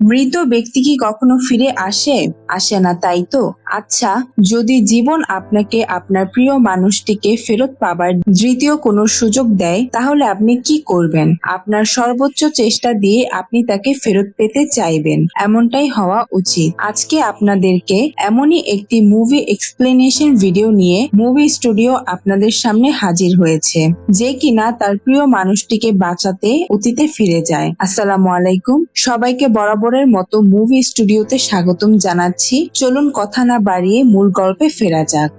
মৃত ব্যক্তি কি কখনো ফিরে আসে? আসে না, তাই তো? আচ্ছা যদি জীবন আপনাকে আপনার প্রিয় মানুষটিকে ফেরত পাবার দ্বিতীয় কোনো সুযোগ দেয়, তাহলে আপনি কি করবেন? আপনার সর্বোচ্চ চেষ্টা দিয়ে আপনি তাকে ফেরত পেতে চাইবেন। এমনটাই হওয়া উচিত। আজকে আপনাদেরকে এমনই একটি মুভি এক্সপ্লেনেশন ভিডিও নিয়ে মুভি স্টুডিও আপনাদের সামনে হাজির হয়েছে, যে কিনা তার প্রিয় মানুষটিকে বাঁচাতে অতীতে ফিরে যায়। আসসালামু আলাইকুম। সবাইকে বরাবরের মতো মুভি স্টুডিওতে স্বাগতম জানাচ্ছি। চলুন কথা না বাড়িয়ে মূল গল্পে ফেরা যাক।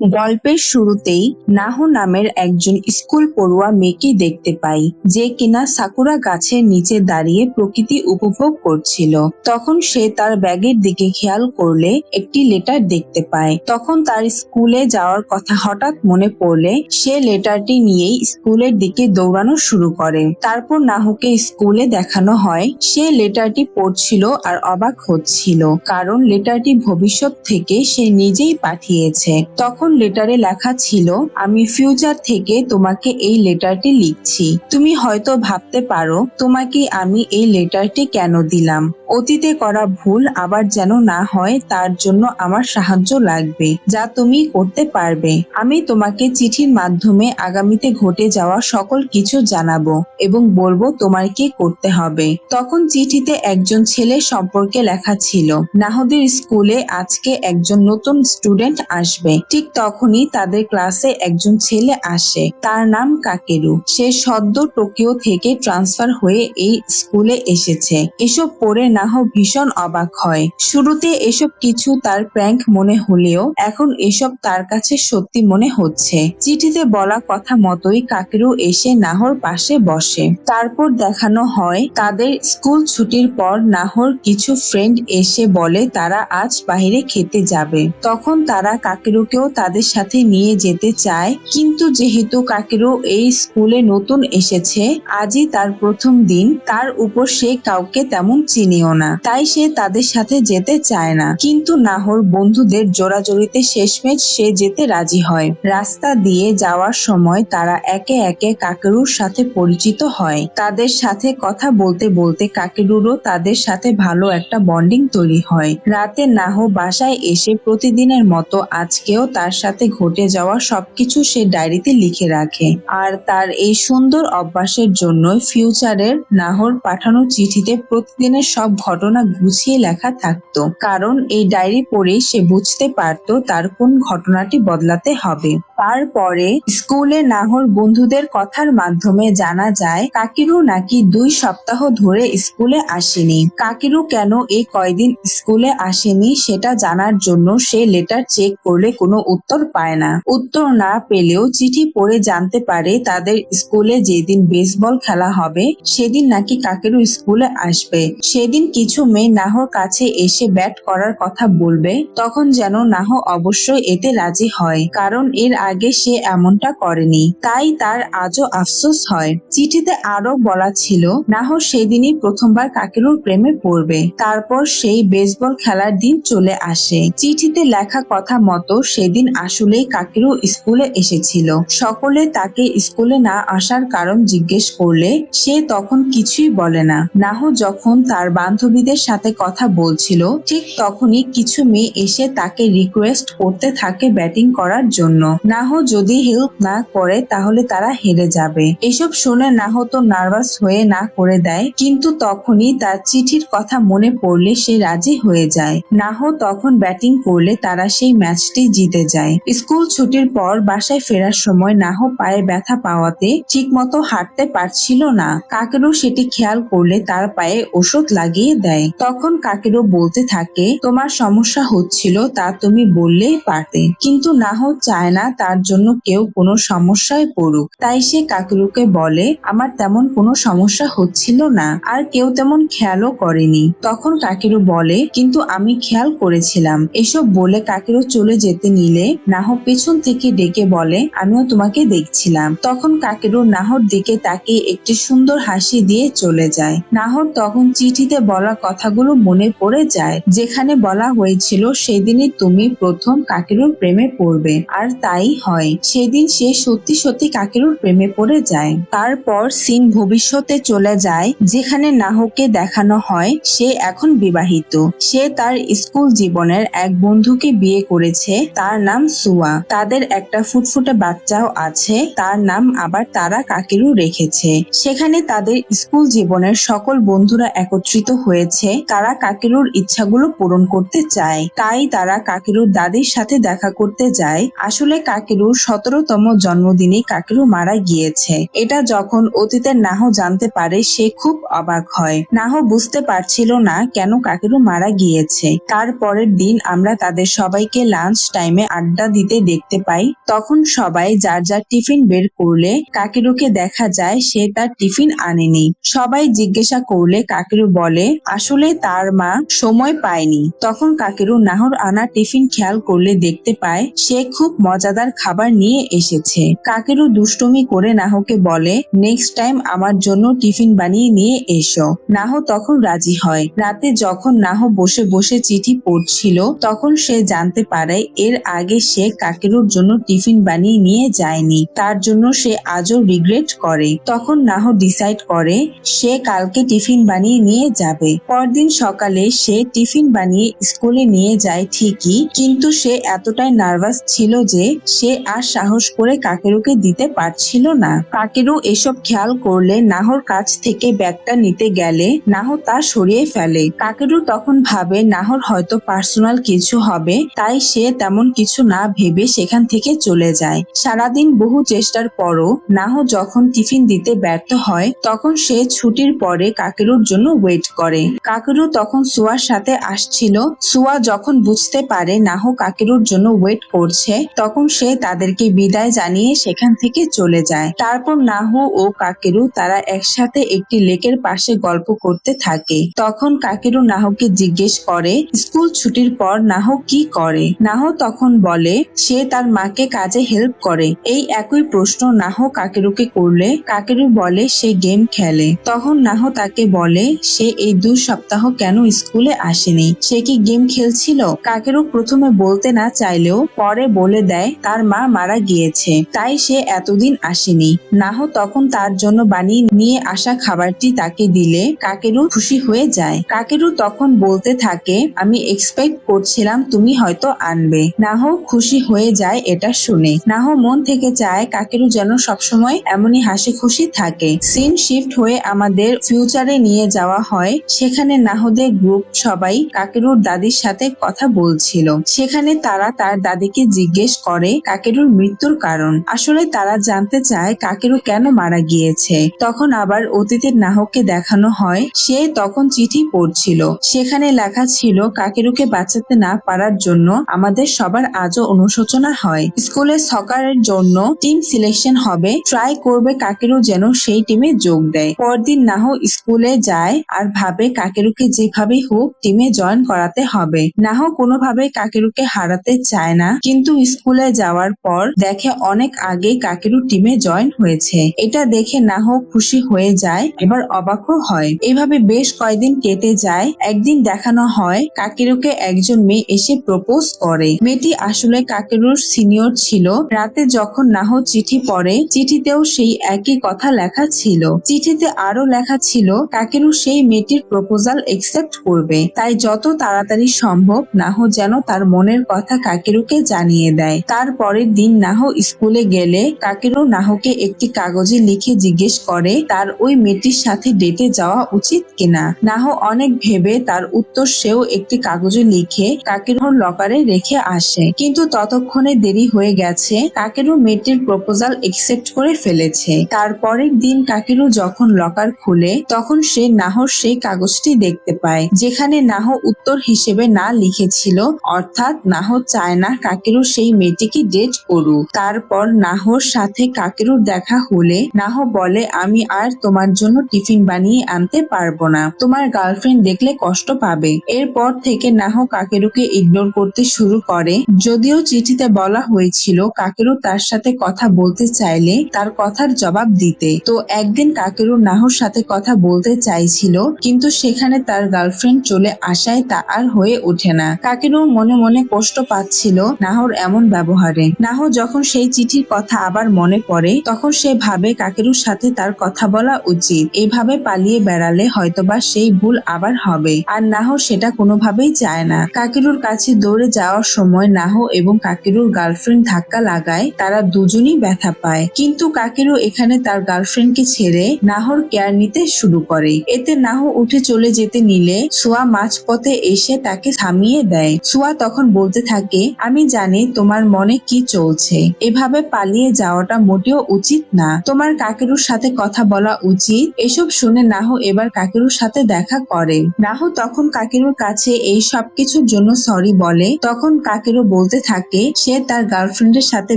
গল্পের শুরুতেই নাহু নামের একজন স্কুল পড়ুয়া মেয়েকে দেখতে পাই, যে কিনা সাকুরা গাছের নিচে দাঁড়িয়ে প্রকৃতি উপভোগ করছিল। তখন সে তার ব্যাগের দিকে খেয়াল করলে একটি লেটার দেখতে পায়। তখন তার স্কুলে যাওয়ার কথা হঠাৎ মনে পড়লে সে লেটারটি নিয়েই স্কুলের দিকে দৌড়ানো শুরু করে। তারপর নাহুকে স্কুলে দেখানো হয়, সে লেটারটি পড়ছিল আর অবাক হচ্ছিল, কারণ লেটারটি ভবিষ্যৎ থেকে সে নিজেই পাঠিয়েছে। তখন লেটারে লেখা ছিল, আমি ফিউচার থেকে তোমাকে এই লেটারটি লিখছি। তুমি হয়তো ভাবতে পারো, তোমাকে আমি এই লেটারটি কেন দিলাম? অতীতে করা ভুল আবার যেন না হয়, তার জন্য আমার সাহায্য লাগবে, যা তুমি করতে পারবে। আমি তোমাকে চিঠির মাধ্যমে আগামীতে ঘটে যাওয়া সকল কিছু জানাব এবং বলব তোমার কি করতে হবে। তখন চিঠিতে একজন ছেলে সম্পর্কে লেখা ছিল, নাহদের স্কুলে আজকে একজন নতুন স্টুডেন্ট আসবে। ঠিক তখনই তাদের ক্লাসে একজন ছেলে আসে। তার নাম কাকেরু। সে সদ্য টোকিও থেকে ট্রান্সফার হয়ে এই স্কুলে এসেছে। এসব পড়ে নাহ ভীষণ অবাক হয়। শুরুতে এসব কিছু তার প্র্যাঙ্ক মনে হলেও এখন এসব তার কাছে সত্যি মনে হচ্ছে। চিঠিতে বলা কথা মতোই কাকেরু এসে নাহর পাশে বসে। তারপর দেখানো হয়, তাদের স্কুল ছুটির পর নাহর কিছু ফ্রেন্ড এসে বলে তারা আজ বাইরে খেতে যাবে। তখন তারা কাকেরুকেও তাদের সাথে নিয়ে যেতে চায়। কিন্তু যেহেতু কাকেরু এই স্কুলে নতুন এসেছে, আজই তার প্রথম দিন, তার উপর সে কাউকে তেমন চিনিও না। তাই সে তাদের সাথে যেতে চায় না। কিন্তু নাহর বন্ধুদের জোরাজোরিতে শেষমেশ সে যেতে রাজি হয়। রাস্তা দিয়ে যাওয়ার সময় তারা একে একে কাকেরুর সাথে পরিচিত হয়। তাদের সাথে কথা বলতে বলতে কাকেরুরও তাদের সাথে ভালো একটা বন্ডিং তৈরি হয়। রাতে নাহ বাসায় এসে প্রতিদিনের মতো আজকেও তার সাথে ঘটে যাওয়া সবকিছু সে ডায়েরিতে লিখে রাখে। আর তার এই সুন্দর অভ্যাসের জন্য ফিউচারের নাহর পাঠানো চিঠিতে প্রতিদিনের সব ঘটনা গুছিয়ে লেখা থাকতো। কারণ এই ডায়েরি পড়েই সে বুঝতে পারত তার কোন ঘটনাটি বদলাতে হবে। তারপরে স্কুলে নাহর বন্ধুদের কথার মাধ্যমে জানা যায়, কাকিরু নাকি দুই সপ্তাহ ধরে স্কুলে আসেনি। কাকিরু কেন এই কয়দিন স্কুলে আসেনি সেটা জানার জন্য সে লেটার চেক করলে কোনো উত্তর পায় না। উত্তর না পেলেও চিঠি পড়ে জানতে পারে তাদের স্কুলে যেদিন বেসবল খেলা হবে, সেদিন নাকি কাকেরু স্কুলে আসবে। সেদিন কিছু মেয়ে নাহর কাছে এসে ব্যাট করার কথা বলবে, তখন যেন নাহ অবশ্যই এতে রাজি হয়, কারণ এর আগে সে এমনটা করেনি। তাই তার আজও আফসোস হয়। চিঠিতে আরও বলা ছিল নাহ সেদিনই প্রথমবার কাকেরুর প্রেমে পড়বে। তারপর সেই বেসবল খেলার দিন চলে আসে। চিঠিতে লেখা কথা মতো সেদিন আসলেই কাকেরু স্কুলে এসেছিল। সকলে তাকে স্কুলে না আসার কারণ জিজ্ঞেস করলে সে তখন কিছুই বলে না। নাহ যখন তার বান্ধবীদের সাথে কথা বলছিল, ঠিক তখনই কিছু মেয়ে এসে তাকে রিকোয়েস্ট করতে থাকে ব্যাটিং করার জন্য। নাহ যদি হেল্প না করে, তাহলে তারা হেরে যাবে। এসব শুনে নাহ তো নার্ভাস হয়ে না করে দেয়, কিন্তু তখনই তার চিঠির কথা মনে পড়লে সে রাজি হয়ে যায়। নাহ তখন ব্যাটিং করলে তারা সেই ম্যাচটি জিতে যায়। স্কুল ছুটির পর বাসায় ফেরার সময় নাহ পায়ে ব্যথা পাওয়াতে ঠিকমতো হাঁটতে পারছিল না। কাকেরও সেটি খেয়াল করলে তার পায়ে ওষুধ লাগিয়ে দেয়। তখন কাকেরও বলতে থাকে, তোমার সমস্যা হচ্ছিল, তা তুমি বললেই পারতে। কিন্তু নাহ চায় না তার জন্য কেউ কোনো সমস্যায় পড়ুক। তাই সে কাকেরুকে বলে, আমার তেমন কোনো সমস্যা হচ্ছিল না, আর কেউ তেমন খেয়ালও করেনি। তখন কাকেরু বলে, কিন্তু আমি খেয়াল করেছিলাম। এসব বলে কাকেরু চলে যেতে নিলে নাহ পেছন থেকে ডেকে বলে, আমিও তোমাকে দেখছিলাম। তখন কাকেরু নাহর দিকে তাকে একটি সুন্দর হাসি দিয়ে চলে যায়। নাহর তখন চিঠিতে বলা কথাগুলো মনে পড়ে যায়, যেখানে বলা হয়েছিল, সেদিনই তুমি প্রথম কাকেরুর প্রেমে পড়বে। আর তাই হয়, সেদিন সে সত্যি সত্যি কাকেরুর প্রেমে পড়ে যায়। তারপর সিন ভবিষ্যতে চলে যায়, যেখানে নাহকে দেখানো হয়, সে এখন বিবাহিত। সে তার স্কুল জীবনের এক বন্ধুকে বিয়ে করেছে, তার নাম সুয়া। তাদের একটা ফুটফুটে বাচ্চাও আছে, তার নাম আবার তারা কাকেরু রেখেছে। সেখানে তাদের স্কুল জীবনের সকল বন্ধুরা একত্রিত হয়েছে, তারা কাকেরুর ইচ্ছাগুলো পূরণ করতে চায়। তাই তারা কাকেরুর দাদির সাথে দেখা করতে যায়। আসলে কাকেরুর সতেরোতম জন্মদিনে কাকিরু মারা গিয়েছে। এটা যখন অতীতের নাহ জানতে পারে, সে খুব অবাক হয়। নাহ বুঝতে পারছিল না কেন কাকিরু মারা গিয়েছে। তারপরের দিন আমরা তাদের সবাইকে লাঞ্চ টাইমে আড্ডা দিতে দেখতে পাই। তখন সবাই যার যার টিফিন বের করলে কাকেরুকে দেখা যায়, সে তার টিফিন আনেনি। সবাই জিজ্ঞাসা করলে কাকেরু বলে, আসলে তার মা সময় পায়নি। তখন কাকেরু নাহর আনা টিফিন খেয়াল করলে দেখতে পায়, সে খুব মজাদার খাবার নিয়ে এসেছে। কাকেরু দুষ্টুমি করে নাহকে বলে নেক্সট টাইম আমার জন্য টিফিন বানিয়ে নিয়ে এসো। নাহ তখন রাজি হয়। রাতে যখন নাহ বসে বসে চিঠি পড়ছিল, তখন সে জানতে পারে এর আগে সে কাকেরুর জন্য টিফিন বানিয়ে নিয়ে যায়নি। তার জন্য সে আজও রিগ্রেট করে। তখন নাহ ডিসাইড করে, সে কালকে টিফিন বানিয়ে নিয়ে যাবে। পরদিন সকালে সে টিফিন বানিয়ে স্কুলে নিয়ে যায় ঠিকই, কিন্তু সে এতটাই নার্ভাস ছিল যে, সে আর সাহস করে কাকেরুকে দিতে পারছিল না। কাকেরু এসব খেয়াল করলে নাহর কাছ থেকে ব্যাগটা নিতে গেলে নাহ তা সরিয়ে ফেলে। কাকেরু তখন ভাবে নাহর হয়তো পার্সোনাল কিছু হবে, তাই সে তেমন কিছু না ভেবে সেখান থেকে চলে যায়। সারাদিন বহু চেষ্টার পরও নাহ যখন টিফিন দিতে ব্যর্থ হয়, তখন সে ছুটির পরে কাকেরুর জন্য ওয়েট করে। কাকেরু তখন সুয়ার সাথে আসছিল। সুয়া যখন বুঝতে পারে নাহ কাকেরুর জন্য ওয়েট করছে, তখন সে তাদেরকে বিদায় জানিয়ে সেখান থেকে চলে যায়। তারপর নাহু ও কাকেরু তারা একসাথে একটি লেকের পাশে গল্প করতে থাকে। তখন কাকেরু নাহকে জিজ্ঞেস করে, স্কুল ছুটির পর নাহ কি করে? নাহ তখন বলে, সে তার মাকে কাজে হেল্প করে। এই একই প্রশ্ন নাহ কাকেরুকে করলে। কাকেরু বলে, সে গেম খেলে। তখন নাহ তাকে বলে, সে এই দু সপ্তাহ কেন স্কুলে আসেনি? সে কি গেম খেলছিল? কাকেরু প্রথমে বলতে না চাইলেও পরে বলে দেয় তার মা মারা গিয়েছে। তাই সে এতদিন আসেনি। নাহ তখন তার জন্য বানিয়ে নিয়ে আসা খাবারটি তাকে দিলে কাকেরু খুশি হয়ে যায়। কাকেরু তখন বলতে থাকে, আমি এক্সপেক্ট করছিলাম তুমি হয়তো আনবে। নাহ খুশি হয়ে যায় এটা শুনে। নাহ মন থেকে চায় কাকেরু যেন সবসময় এমনই হাসি খুশি থাকে। সিন শিফট হয়ে আমাদের ফিউচারে নিয়ে যাওয়া হয়। সেখানে নাহদের গ্রুপ সবাই কাকেরুর দাদির সাথে কথা বলছিল। সেখানে তারা তার দাদিকে জিজ্ঞেস করে কাকেরুর মৃত্যুর কারণ। আসলে তারা জানতে চায় কাকেরু কেন মারা গিয়েছে। তখন আবার অতীতের নাহককে দেখানো হয়, সে তখন চিঠি পড়ছিল। সেখানে লেখা ছিল, কাকেরুকে বাঁচাতে না পারার জন্য আমাদের সবার আজও অনুশোচনা হয়। স্কুলে সকারের জন্য টিম সিলেকশন হবে, ট্রাই করবে কাকেরু যেন সেই টিমে যোগ দেয়। পরদিন নাহ স্কুলে যায় আর ভাবে কাকেরুকে যেভাবেই হোক টিমে জয়েন করাতে হবে। নাহ কোনোভাবে কাকেরুকে হারাতে চায় না, কিন্তু স্কুলে যাওয়ার পর দেখে অনেক আগে কাকেরু টিমে জয়েন হয়েছে। এটা দেখে নাহ খুশি হয়ে যায়, এবার অবাকও হয়। এভাবে বেশ কয়েকদিন কেটে যায়, একদিন দেখানো হয় কাকেরুকে একজন মেয়ে এসে প্রপোজ করে। মেয়েটি আসলে কাকেরুর সিনিয়র ছিল। রাতে যখন নাহ চিঠি পড়ে, চিঠিতেও সেই একই কথা লেখা ছিল। চিঠিতে আরও লেখা ছিল, কাকেরু সেই মেয়েটির প্রপোজাল একসেপ্ট করবে। তাই যত তাড়াতাড়ি সম্ভব নাহ যেন তার মনের কথা কাকেরুকে জানিয়ে দেয়। তার পরের দিন নাহ স্কুলে গেলে কাকেরু নাহকে একটি কাগজে লিখে জিজ্ঞেস করে, তার ওই মেয়েটির সাথে ডেটে যাওয়া উচিত কিনা? নাহ অনেক ভেবে তার উত্তর সেও একটি কাগজে লিখে কাকেরুর লকারে রেখে আসে। কিন্তু ততক্ষণে দেরি হয়ে গেছে কাকেরু মেয়েটির প্রপোজাল একসেপ্ট করে ফেলেছে। তারপরের দিন কাকেরু যখন লকার খুলে, তখন সে নাহর সেই কাগজটি দেখতে পায়, যেখানে নাহ উত্তর হিসেবে না লিখেছিল, অর্থাৎ নাহ চায় না কাকেরু সেই মেয়েটিকে ডেট করুক। তারপর নাহর সাথে কাকেরুর দেখা হলে নাহ বলে, আমি আর তোমার জন্য টিফিন বানিয়ে আনতে পারব না। তোমার গার্লফ্রেন্ড দেখলে কষ্ট পাবে। এরপর থেকে নাহ কাকেরুকে ইগনোর করতে শুরু করে। যদিও চিঠিতে বলা হয়েছিল, কাকেরু তার সাথে কথা বলতে চাইলে তার কথার জবাব দিতে। তো একদিন কাকেরু নাহর সাথে কথা বলতে চাইছিল, কিন্তু সেখানে তার গার্লফ্রেন্ড চলে আসায় তা আর হয়ে ওঠে না। কাকেরু মনে মনে কষ্ট পাচ্ছিল নাহর এমন ব্যবহারে। করে নাহ যখন সেই চিঠির কথা আবার মনে পড়ে, তখন সে ভাবে কাকেরুর সাথে তার কথা বলা উচিত। এভাবে পালিয়ে বেড়ালে হয়তোবা সেই ভুল আবার হবে। আর নাহ সেটা কোনোভাবেই চায় না। কাকেরুর কাছে দৌড়ে যাওয়ার সময় নাহ এবং কাকেরুর গার্লফ্রেন্ড ধাক্কা লাগায়, তারা দুজনই ব্যথা পায়। কিন্তু কাকেরু এখানে তার গার্লফ্রেন্ডকে ছেড়ে নাহর কেয়ার নিতে শুরু করে। এতে নাহ উঠে চলে যেতে নিলে সোয়া মাঝপথে এসে তাকে থামিয়ে দেয়। সোয়া তখন বলতে থাকে, আমি জানি তোমার মনে কি চলছে? এভাবে পালিয়ে যাওয়াটা মোটেও উচিত না। তোমার কাকেরুর সাথে কথা বলা উচিত। এসব শুনে নাহ এবার কাকেরুর সাথে দেখা করে। নাহ তখন কাকেরুর কাছে এই সব কিছুর জন্য সরি বলে। তখন কাকেরু বলতে থাকে, সে তার গার্লফ্রেন্ডের সাথে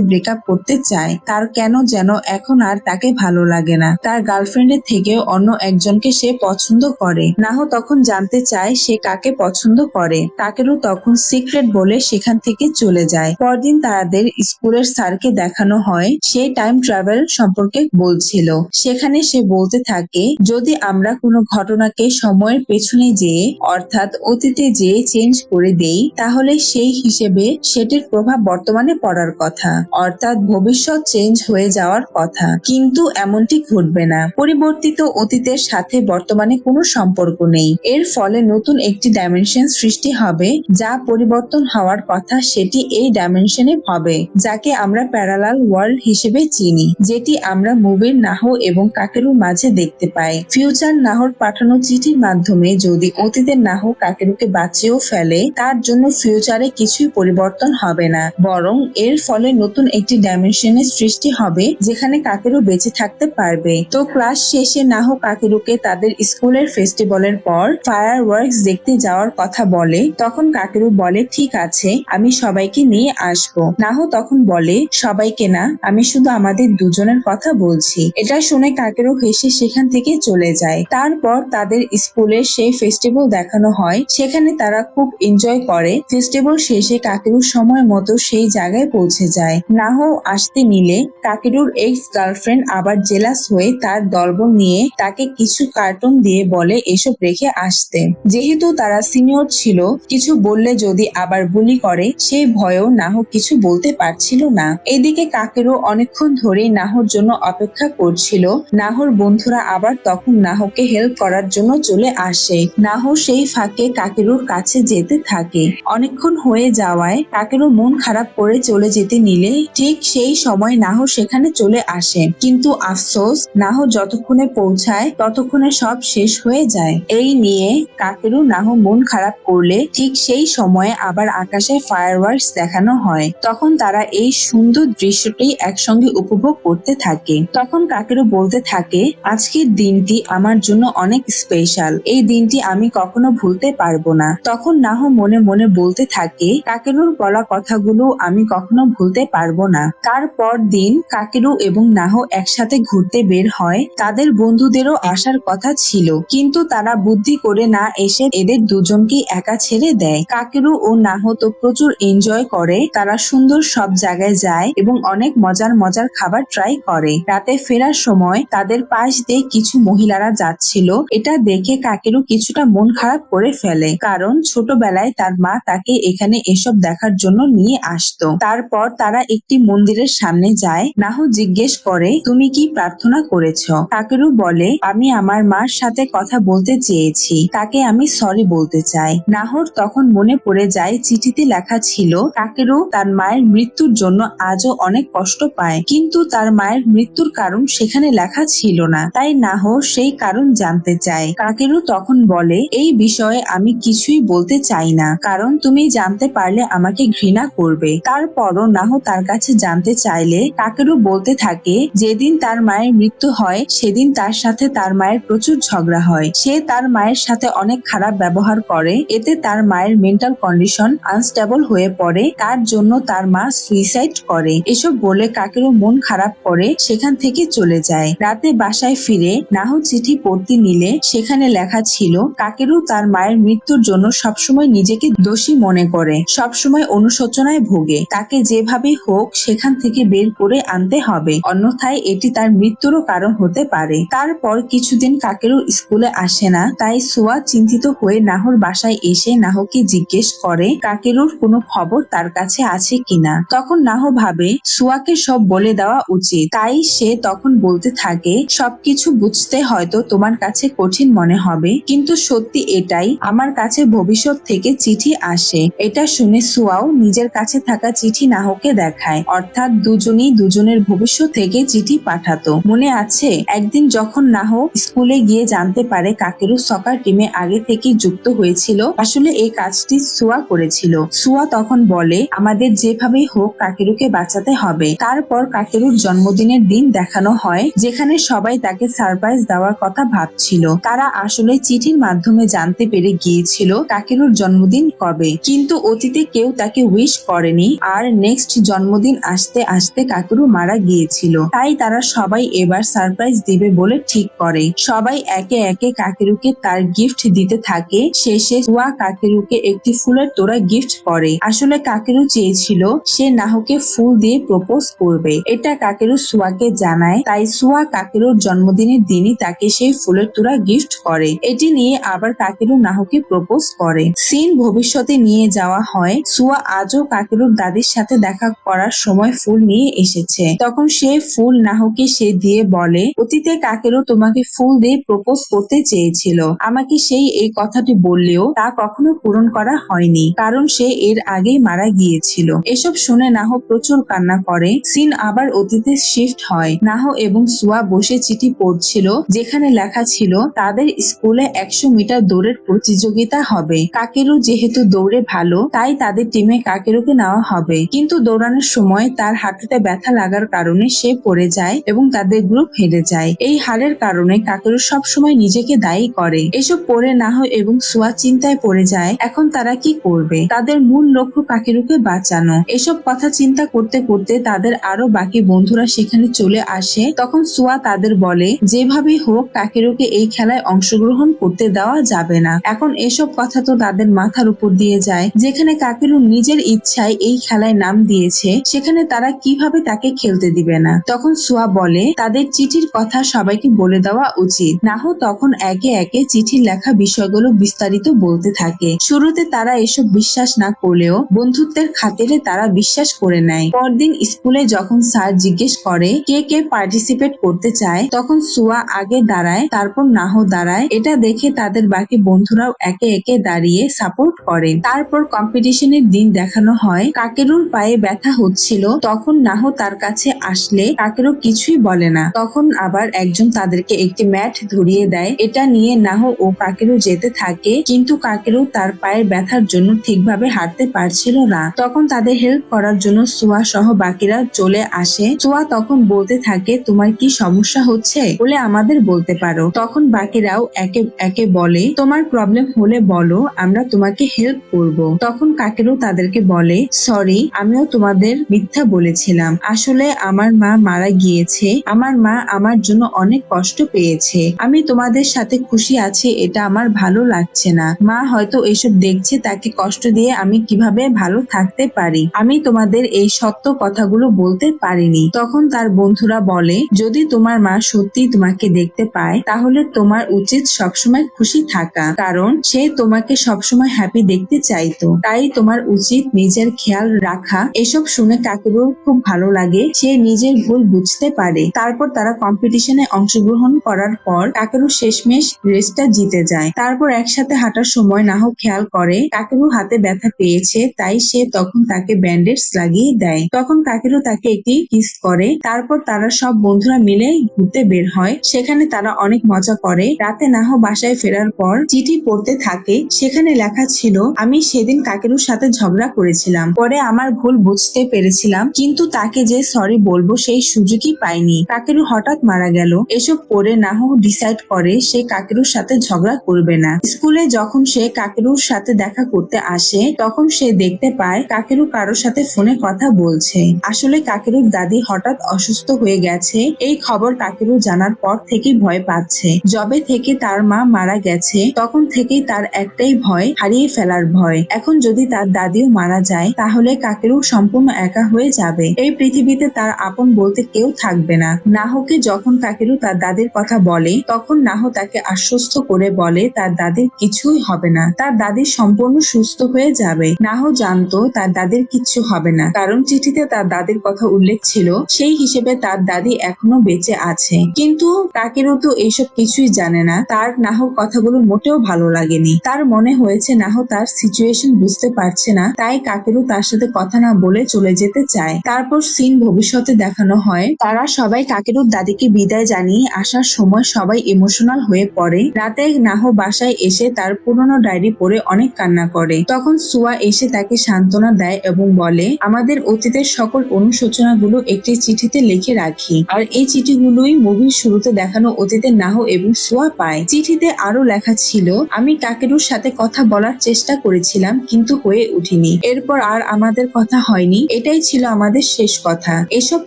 ব্রেকআপ করতে চায়। তার কেন যেন এখন আর তাকে ভালো লাগে না। তার গার্লফ্রেন্ডের থেকেও অন্য একজনকে সে পছন্দ করে। নাহ তখন জানতে চায়, সে কাকে পছন্দ করে। কাকেরু তখন সিক্রেট বলে সেখান থেকে চলে যায়। পরদিন তাদের স্কুলের স্যারকে দেখানো হয়, সে টাইম ট্রাভেল সম্পর্কে বলছিল। সেখানে সে বলতে থাকে, যদি আমরা কোনো ঘটনাকে সময়ের পেছনে যেয়ে, অর্থাৎ অতীতে যেয়ে চেঞ্জ করে দেই, তাহলে সেই হিসেবে সেটির প্রভাব বর্তমানে পড়ার কথা। অর্থাৎ ভবিষ্যৎ চেঞ্জ হয়ে যাওয়ার কথা। কিন্তু এমনটি ঘটবে না। পরিবর্তিত অতীতের সাথে বর্তমানে কোনো সম্পর্ক নেই। এর ফলে নতুন একটি ডাইমেনশন সৃষ্টি হবে, যা পরিবর্তন হওয়ার কথা সেটি এই ডাইমেনশনে হবে যাকে আমরা প্যারালাল ওয়ার্ল্ড হিসেবে চিনি, যেটি আমরা মুভির নাহ এবং কাকেরুর মাঝে দেখতে পাই। ফিউচার নাহর পাঠানো চিঠির মাধ্যমে যদি অতীতের নাহ কাকেরুকে বাঁচিয়েও ফেলে, তার জন্য ফিউচারে কিছুই পরিবর্তন হবে না। বরং এর ফলে নতুন একটি ডাইমেনশনের সৃষ্টি হবে, যেখানে কাকেরু বেঁচে থাকতে পারবে। তো ক্লাস শেষে নাহ কাকেরুকে তাদের স্কুলের ফেস্টিভ্যালের পর ফায়ার ওয়ার্কস দেখতে যাওয়ার কথা বলে, তখন কাকেরু বলে, ঠিক আছে, আমি সবাইকে নিয়ে আসব। নাহ তখন বলে, সবাইকে না, আমি শুধু আমাদের দুজনের কথা বলছি। এটা শুনে কাকেরু হেসে সেখান থেকে চলে যায়। তারপর তাদের স্কুলে সেই ফেস্টিভ্যাল দেখানো হয়। সেখানে তারা খুব এনজয় করে। ফেস্টিভ্যাল শেষে কাকেরু সময় মতো সেই জায়গায় পৌঁছে যায়। নাহ আসতে নিলে কাকেরুর এক্স গার্লফ্রেন্ড আবার জেলাস হয়ে তার দলবল নিয়ে তাকে কিছু কার্টুন দিয়ে বলে এসব রেখে আসতে। যেহেতু তারা সিনিয়র ছিল, কিছু বললে যদি আবার বুলি করে, সেই ভয়েও নাহ কিছু বলতে পারছিল না। এদিকে কাকেরও অনেকক্ষণ ধরে নাহর জন্য অপেক্ষা করছিল। নাহর বন্ধুরা আবার তখন নাহকে হেল্প করার জন্য চলে আসে। নাহ সেই ফাঁকে কাকেরুর কাছে যেতে থাকে। অনেকক্ষণ হয়ে যাওয়ায় কাকেরও মন খারাপ করে চলে যেতে নিলে ঠিক সেই সময় নাহ সেখানে চলে আসে। কিন্তু আফসোস নাহ যতক্ষণে পৌঁছায় ততক্ষণে সব শেষ হয়ে যায়। এই নিয়ে কাকেরু নাহ মন খারাপ করলে ঠিক সেই সময়ে আবার আকাশে ফায়ারওয়ার্কস দেখানো হয়। তখন তারা এই সুন্দর দৃশ্যটি একসঙ্গে উপভোগ করতে থাকে। তখন কাকেরও বলতে থাকে, আজকের দিনটি আমার জন্য অনেক স্পেশাল এই দিনটি আমি কখনো ভুলতে পারব না। তখন নাহ মনে মনে বলতে থাকে কাকেরুর বলা কথাগুলো আমি কখনো ভুলতে পারব না। তারপর দিন কাকেরু এবং নাহ একসাথে ঘুরতে বের হয়। তাদের বন্ধুদেরও আসার কথা ছিল, কিন্তু তারা বুদ্ধি করে না এসে এদের দুজনকেই একা ছেড়ে দেয়। কাকেরু ও নাহ তো প্রচুর এনজয় করে, তারা সুন্দর সব জায়গায় যায় এবং অনেক মজার মজার খাবার ট্রাই করে। রাতে ফেরার সময় তাদের পাশ দিয়ে কিছু মহিলারা যাচ্ছিল। এটা দেখে কাকেরু কিছুটা মন খারাপ করে ফেলে। কারণ ছোটবেলায় তার মা তাকে এখানে এসব দেখার জন্য নিয়ে আসতো। তারপর তারা একটি মন্দিরের সামনে যায়। নাহ জিজ্ঞেস করে, তুমি কি প্রার্থনা করেছ? কাকেরু বলে, আমি আমার মার সাথে কথা বলতে চেয়েছি। তাকে আমি সরি বলতে চাই। নাহর তখন মনে পড়ে যায়, চিঠিতে লেখা ছিল কাকেরু তার মায়ের মৃত্যুর জন্য আজও অনেক কষ্ট পায়। কিন্তু তার মায়ের মৃত্যুর কারণ সেখানে লেখা ছিল না। তাই নাহর সেই কারণ জানতে চায়। কাকেরু তখন বলে, এই বিষয়ে আমি কিছুই বলতে চাই না। কারণ তুমি জানতে পারলে আমাকে ঘৃণা করবে। তারপরও নাহ তার কাছে জানতে চাইলে কাকেরু বলতে থাকে, যেদিন তার মায়ের মৃত্যু হয়, সেদিন তার সাথে তার মায়ের প্রচুর ঝগড়া হয়। সে তার মায়ের সাথে অনেক খারাপ ব্যবহার করে। এতে তার মায়ের মেন্টাল কন্ডিশন আনস্টেবল হয়ে পড়ে। তার জন্য তার মা সুইসাইড করে। এসব বলে কাকেরও মন খারাপ করে, সেখান থেকে চলে যায়। রাতে বাসায় ফিরে নাহ চিঠি পড়তে নিলে সেখানে লেখা ছিল, কাকেরও তার মায়ের মৃত্যুর জন্য সবসময় নিজেকে দোষী মনে করে, সবসময় অনুশোচনায় ভোগে। তাকে যেভাবে হোক সেখান থেকে বের করে আনতে হবে। অন্যথায় এটি তার মৃত্যুরও কারণ হতে পারে। তারপর কিছুদিন কাকেরও স্কুলে আসে না, তাই সোয়া চিন্তিত হয়ে নাহর বাসায় এসে নাহকে জিজ্ঞেস করে, কাকেরুর কোনো খবর তার কাছে আছে কিনা? তখন নাহ ভাবে, সুয়াকে সব বলে দেওয়া উচিত। তাই সে তখন বলতে থাকে, সবকিছু বুঝতে হয়তো তোমার কাছে কঠিন মনে হবে। কিন্তু সত্যি এটাই, আমার কাছে ভবিষ্যৎ থেকে চিঠি আসে। এটা শুনে সুয়াও নিজের কাছে থাকা চিঠি নাহকে দেখায়। অর্থাৎ দুজনই দুজনের ভবিষ্যৎ থেকে চিঠি পাঠাতো। মনে আছে, একদিন যখন নাহ স্কুলে গিয়ে জানতে পারে কাকেরু সকার টিমে আগে থেকে যুক্ত হয়েছিল, আসলে এই কাজটি সুয়া করেছিল। সুয়া তখন বলে, আমাদের যেভাবেই হোক, কাকেরুকে বাঁচাতে হবে। তারপর কাকেরুর জন্মদিনের দিন দেখানো হয়, যেখানে সবাই তাকে সারপ্রাইজ দেওয়ার কথা ভাবছিল। তারা আসলে চিঠির মাধ্যমে জানতে পেরে গিয়েছিল কাকেরুর জন্মদিন কবে। কিন্তু অতীতে কেউ তাকে উইশ করেনি, আর নেক্সট জন্মদিন আসতে আসতে কাকেরু মারা গিয়েছিল। তাই তারা সবাই এবার সারপ্রাইজ দিবে বলে ঠিক করে। সবাই একে একে কাকেরুকে তার গিফট দিতে থাকে। শেষে সুয়া কাকেরুকে একটি ফুলের তোড়া গিফট করে। আসলে কাকেরু চেয়েছিল সে নাহকে ফুল দিয়ে প্রপোজ করবে। এটা কাকেরু সুয়াকে জানায়, তাই সুয়া কাকেরুর জন্মদিনের দিনই তাকে সেই ফুলের তোড়া গিফট করে। এটি নিয়ে আবার কাকেরু নাহকে প্রপোজ করে। সিন ভবিষ্যতে নিয়ে যাওয়া হয়, সুয়া আজও কাকেরুর দাদির সাথে দেখা করার সময় ফুল নিয়ে এসেছে। তখন সে ফুল নাহকে সে দিয়ে বলে, অতীতে কাকেরু তোমাকে ফুল দিয়ে প্রপোজ করতে চেয়েছিল। আমাকে সেই এই কথাটি বললেও তা কখনো পূরণ করা হয়নি, কারণ সে এর আগেই মারা গিয়েছিল। এসব শুনে নাহ প্রচুর কান্না করে। সিন আবার অতীতে শিফট হয়। নাহ এবং সুয়া বসে চিঠি পড়ছিল, যেখানে লেখা ছিল, তাদের স্কুলে একশো মিটার দৌড়ের প্রতিযোগিতা হবে। কাকেরু যেহেতু দৌড়ে ভালো, তাই তাদের টিমে কাকেরুকে নেওয়া হবে। কিন্তু দৌড়ানোর সময় তার হাঁটুতে ব্যথা লাগার কারণে সে পড়ে যায় এবং তাদের গ্রুপ হেরে যায়। এই হারের কারণে কাকেরু সবসময় নিজেকে দায়ী করে। এসব পড়ে না হয় এবং সুয়া চিন্তায় পড়ে যায়, এখন তারা কি করবে? তাদের মূল লক্ষ্য কাকেরুকে বাঁচানো। এসব কথা চিন্তা করতে করতে তাদের আরও বাকি বন্ধুরা সেখানে চলে আসে। তখন সোয়া তাদের বলে, যেভাবেই হোক কাকেরুকে এই খেলায় অংশগ্রহণ করতে দেওয়া যাবে না। এখন এসব কথা তো তাদের মাথার উপর দিয়ে যায়। যেখানে কাকেরু নিজের ইচ্ছায় এই খেলায় নাম দিয়েছে, সেখানে তারা কীভাবে তাকে খেলতে দিবে না? তখন সুয়া বলে, তাদের চিঠির কথা সবাইকে বলে দেওয়া উচিত। নাহ তখন একে একে চিঠির লেখা বিষয়গুলো বিস্তারিত বলতে থাকে। শুরুতে তারা এসব বিশ্বাস না করলেও বন্ধুত্বের খাতিরে তারা বিশ্বাস করে নেয়। পরদিন স্কুলে যখন স্যার জিজ্ঞেস করে কে কে পার্টিসিপেট করতে চায়, তখন সুয়া আগে দাঁড়ায়, তারপর নাহ দাঁড়ায়। এটা দেখে তাদের বাকি বন্ধুরাও একে একে দাঁড়িয়ে সাপোর্ট করে। তারপর কম্পিটিশনের দিন দেখানো হয়। কাকেরুর পায়ে ব্যথা হচ্ছিল। তখন নাহ তার কাছে আসলে কাকেরু কিছুই বলে না। তখন আবার একজন তাদেরকে একটি ম্যাট ধরিয়ে দেয়। এটা নিয়ে নাহ ও কাকেরু যেতে থাকে, কিন্তু কাকেরু তার পায়ের ব্যথার জন্য ঠিকভাবে হাঁটতে পারছিল না। তখন তাদের হেল্প করার জন্য সোয়া সহ বাকিরা চলে আসে। সোয়া তখন বলতে থাকে, তোমার কি সমস্যা হচ্ছে? বলে আমাদের বলতে পারো। তখন বাকিরাও একে একে বলে, তোমার প্রবলেম হলে বলো, আমরা তোমাকে হেল্প করব। তখন কাকেরও তাদেরকে বলে সরি আমিও তোমাদের মিথ্যা বলেছিলাম। আসলে আমার মা মারা গিয়েছে। আমার মা আমার জন্য অনেক কষ্ট পেয়েছে। আমি তোমাদের সাথে খুশি আছি, এটা আমার ভালো লাগছে না। মা হয়তো এসব দেখছে, তাকে কষ্ট দিয়ে আমি কীভাবে ভালো থাকতে পারি? আমি তোমাদের এই সত্য কথাগুলো বলতে পারিনি। তখন তার বন্ধুরা বলে, যদি তোমার মা সত্যি তোমাকে দেখতে পায়, তাহলে তোমার উচিত সবসময় খুশি থাকা। কারণ সে তোমাকে সবসময় হ্যাপি দেখতে চাইতো। তাই তোমার উচিত নিজের খেয়াল রাখা। এসব শুনে কাকেরুর খুব ভালো লাগে, সে নিজের ভুল বুঝতে পারে। তারপর তারা কম্পিটিশনে অংশগ্রহণ করার পর কাকেরু শেষমেশ রেসটা জিতে যায়। তারপর একসাথে হাঁটার সময় নাহক খেয়াল করে কাকেরু হাতে ব্যথা পেয়েছে, তাই সে তখন তাকে ব্যান্ডেজ লাগিয়ে দেয়। তখন কাকেরু তাকে একটি কিস করে। তারপর তারা সব বন্ধুরা মিলে ঘুরতে বের হয়। সেখানে তারা অনেক মজা করে। রাতে নাহ বাসায় ফেরার পর চিঠি পড়তে থাকে। সেখানে লেখা ছিল, আমি সেদিন কাকেরুর সাথে ঝগড়া করেছিলাম। পরে আমার ভুল বুঝতে পেরেছিলাম। কিন্তু তাকে যে সরি বলব সেই সুযোগই পাইনি। কাকেরু হঠাৎ মারা গেল। এসব পরে নাহ ডিসাইড করে সে কাকেরুর সাথে ঝগড়া করবে না। স্কুলে যখন সে কাকেরুর সাথে দেখা করতে আসে, তখন সে দেখতে পায় কাকেরু কারোর সাথে ফোনে কথা বলছে। আসলে কাকেরুর দাদি হঠাৎ অসুস্থ হয়ে গেছে, এই খবর কাকেরু জানার পর থেকেই ভয় পাচ্ছে। জবে থেকে তার মা মারা গেছে, তখন থেকেই তার একটাই ভয়, হারিয়ে ফেলার ভয়। এখন যদি তার দাদিও মারা যায়, তাহলে কাকেরু সম্পূর্ণ একা হয়ে যাবে। এই পৃথিবীতে তার আপন বলতে কেউ থাকবে না। নাহকে যখন কাকেরু তার দাদির কথা বলে, তখন নাহ তাকে আশ্বস্ত করে বলে, তার দাদির কিছুই হবে না। তার দাদি সম্পূর্ণ সুস্থ হয়ে যাবে। নাহ জানতো তার দাদির কিচ্ছু কিচ্ছু হবে না। কারণ চিঠিতে তার দাদির কথা উল্লেখ ছিল, সেই হিসেবে তার দাদি এখনও বেঁচে আছে। কিন্তু কাকেরও তো এইসব কিছুই জানে না। তার নাহ কথাগুলো মোটেও ভালো লাগেনি। তার মনে হয়েছে নাহ তার সিচুয়েশন বুঝতে পারছে না, তাই কাকেরও তার সাথে কথা না বলে চলে যেতে চায়। তারপর সিন ভবিষ্যতে দেখানো হয়। তারা সবাই কাকেরুর দাদিকে বিদায় জানিয়ে আসার সময় সবাই ইমোশনাল হয়ে পড়ে। রাতে নাহ বাসায় এসে তার পুরনো ডায়েরি পড়ে অনেক কান্না করে। তখন সুয়া এসে তাকে সান্ত্বনা দেয় এবং বলে আমাদের অতীতের সকল অনুশোচনাগুলো একটি চিঠিতে লিখে রাখি। আর এই চিঠিগুলোই মুভির শুরুতে দেখানো অতীতের নাহ এবং সুয়া পায়। চিঠিতে আরও লেখা ছিল, আমি কাকেরুর সাথে কথা বলার চেষ্টা করেছিলাম, কিন্তু হয়ে উঠিনি। এরপর আর আমাদের কথা হয়নি। এটাই ছিল আমাদের শেষ কথা। এসব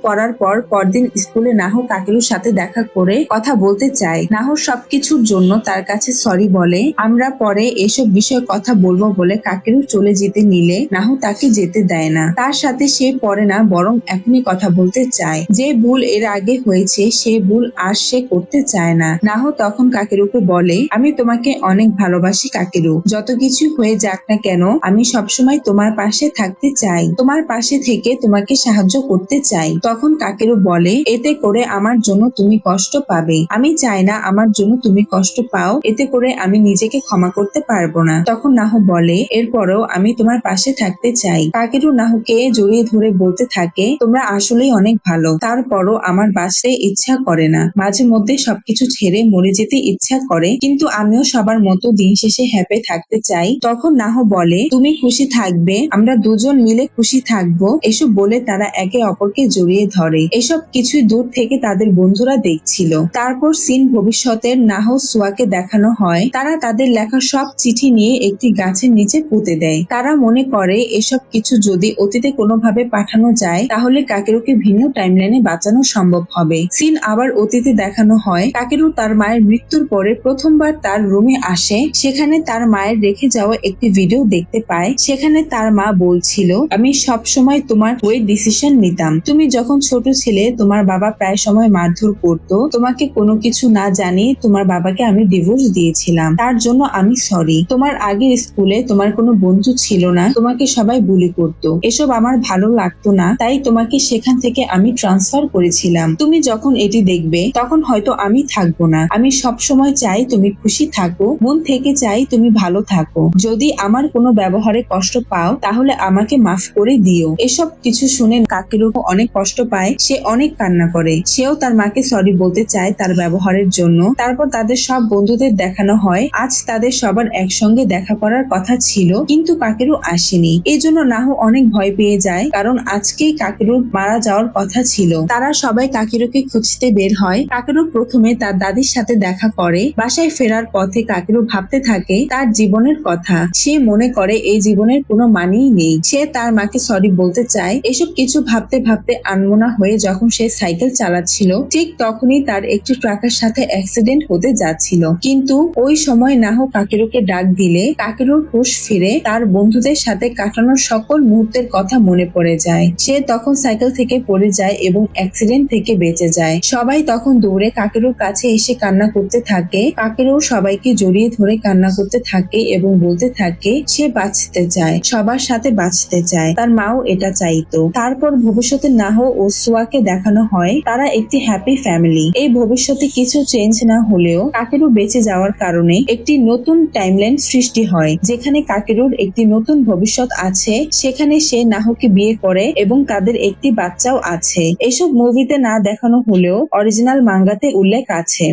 পড়ার পর পরদিন স্কুলে নাহ কাকেরুর সাথে দেখা করে কথা বলতে চায়। নাহ সবকিছুর জন্য তার কাছে সরি বলে, আমরা পরে এসব বিষয়ে কথা বলব বলে কাকেরু চলে যেতে নিলে নাহ তাকে যেতে দেয় না। তার সাথে সে পরে না, বরং এখনই কথা বলতে চায়। যে ভুল এর আগে হয়েছে, সে ভুল আর সে করতে চায় না। নাহ তখন কাকেরুকে বলে, আমি তোমাকে অনেক ভালোবাসি কাকেরু। যত কিছু হয়ে যাক না কেন, আমি সবসময় তোমার পাশে থাকতে চাই। তোমার পাশে থেকে তোমাকে সাহায্য করতে চাই। তখন কাকেরু বলে, এতে করে আমার জন্য তুমি কষ্ট পাবে। আমি চাই না আমার জন্য তুমি কষ্ট পাও। এতে করে আমি নিজেকে ক্ষমা করতে পারব না। তখন নাহ বলে, এরপরেও আমি তোমার পাশে থাকতে চাই। কাকেরু নাহকে জড়িয়ে ধরে বলতে থাকে, তোমরা আসলেই অনেক ভালো। তারপরও আমার বাঁচতে ইচ্ছা করে না। মাঝে মধ্যে সবকিছু ছেড়ে মরে যেতে ইচ্ছা করে, কিন্তু আমিও সবার মতো দিন শেষে হ্যাপে থাকতে চাই। তখন নাহ বলে, তুমি খুশি থাকবে, আমরা দুজন মিলে খুশি থাকব। এসব বলে তারা একে অপরকে জড়িয়ে ধরে। এসব কিছুই দূর থেকে তাদের বন্ধুরা দেখছিল। তারপর সিন ভবিষ্যতের নাহ সুয়াকে দেখানো হয়। তারা তাদের লেখা সব চিঠি নিয়ে একটি গাছের নিচে পুঁতে দেয়। তারা মনে করে, এসব কিছু যদি অতীতে কোনোভাবে পাঠানো যায়, তাহলে কাকেরুকে ভিন্ন টাইমলাইনে বাঁচানো সম্ভব হবে। সিন আবার অতীতে দেখানো হয়, কাকেরু তার মায়ের মৃত্যুর পরে প্রথমবার তার রুমে আসে, সেখানে তার মায়ের রেখে যাওয়া একটি ভিডিও দেখতে পায়, সেখানে তার মা বলছিল, আমি সব সময় তোমার হয়ে ডিসিশন নিতাম। তুমি যখন ছোট ছিলে, তোমার বাবা প্রায় সময় মারধর করতো। তোমাকে কোনো কিছু না জানিয়ে তোমার বাবাকে আমি ডিভোর্স দিয়েছিলাম। তার জন্য আমি সরি তোমার আগের স্কুলে তোমার কোনো বন্ধু ছিল না। তোমাকে সবাই বুলি করতো। এসব আমার ভালো লাগতো না, তাই তোমাকে সেখান থেকে আমি ট্রান্সফার করেছিলাম। তুমি যখন এটি দেখবে, তখন হয়তো আমি থাকব না। আমি সব সময় চাই তুমি খুশি থাকো, মন থেকে চাই তুমি ভালো থাকো। যদি আমার কোনো ব্যবহারে কষ্ট পাও, তাহলে আমাকে মাফ করে দিও। এসব কিছু শুনে কাকের উপর অনেক কষ্ট পায়, সে অনেক কান্না করে। সেও তার মাকে সরি বলতে চায় তার ব্যবহারের জন্য। তারপর তাদের সব বন্ধুদের দেখানো হয়। আজ তাদের সবার একসঙ্গে দেখা করার কথা ছিল, কিন্তু কাকেরও আসেনি। এই জন্য নাহ অনেক ভয় পেয়ে যায়। কারণ আজকেই কাকেরুর মারা যাওয়ার কথা ছিল। তারা সবাই কাকেরুকে খুঁজতে বের হয়। কাকেরু প্রথমে তার দাদির সাথে দেখা করে। বাসায় ফেরার পথে কাকেরু ভাবতে থাকে, তার জীবনের কথা। সে মনে করে এই জীবনের কোনো মানেই নেই। সে তার মাকে সরি বলতে চায়। এসব কিছু ভাবতে ভাবতে আনমনা হয়ে যখন সে সাইকেল চালাচ্ছিল, ঠিক তখনই তার একটি ট্রাকের সাথে অ্যাক্সিডেন্ট হতে যাচ্ছিল। কিন্তু ওই সময় নাহ কাকেরুকে ডাক দিলে কাকেরুর হুশ ফিরে তার বন্ধুদের সাথে কাটানোর সকল মুহূর্তের কথা মনে পড়ে যায়। সে তখন সাইকেল থেকে পড়ে যায় এবং অ্যাক্সিডেন্ট থেকে বেঁচে যায়। সবাই তখন দৌড়ে কাকেরুর কাছে এসে কান্না করতে থাকে। কাকেরও সবাইকে জড়িয়ে ধরে কান্না করতে থাকে এবং বলতে থাকে, সে বাঁচতে চায়। সবার সাথে বাঁচতে চায়। তার মাও এটা চাইতো। তারপর ভবিষ্যতে নাহ ও সুয়াকে দেখানো হয়, তারা একটি হ্যাপি ফ্যামিলি। এই ভবিষ্যতে কিছু চেঞ্জ না হলেও কাকেরু বেঁচে যাওয়ার কারণে একটি নতুন টাইমলাইন সৃষ্টি হয়। যেখানে কাকেরুর একটি নতুন ভবিষ্যৎ আছে, সেখানে সে নাহকে বিয়ে করে এবং তাদের একটি বাচ্চাও আছে। এসব মুভিতে না দেখানো হলেও অরিজিনাল মাঙ্গাতে উল্লেখ আছে।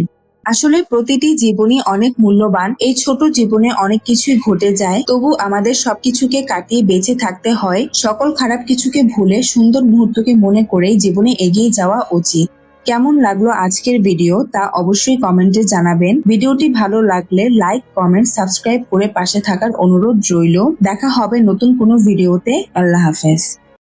আসলে প্রতিটি জীবনই অনেক মূল্যবান। এই ছোট জীবনে অনেক কিছুই ঘটে যায়। তবু আমাদের সবকিছুকে কাটিয়ে বেঁচে থাকতে হয়। সকল খারাপ কিছুকে ভুলে সুন্দর মুহূর্তকে মনে করেই জীবনে এগিয়ে যাওয়া উচিত। কেমন লাগল আজকের ভিডিও তা অবশ্যই কমেন্টে জানাবেন। ভিডিওটি ভালো লাগলে লাইক কমেন্ট সাবস্ক্রাইব করে পাশে থাকার অনুরোধ রইল। দেখা হবে নতুন কোনো ভিডিওতে আল্লাহ হাফেজ।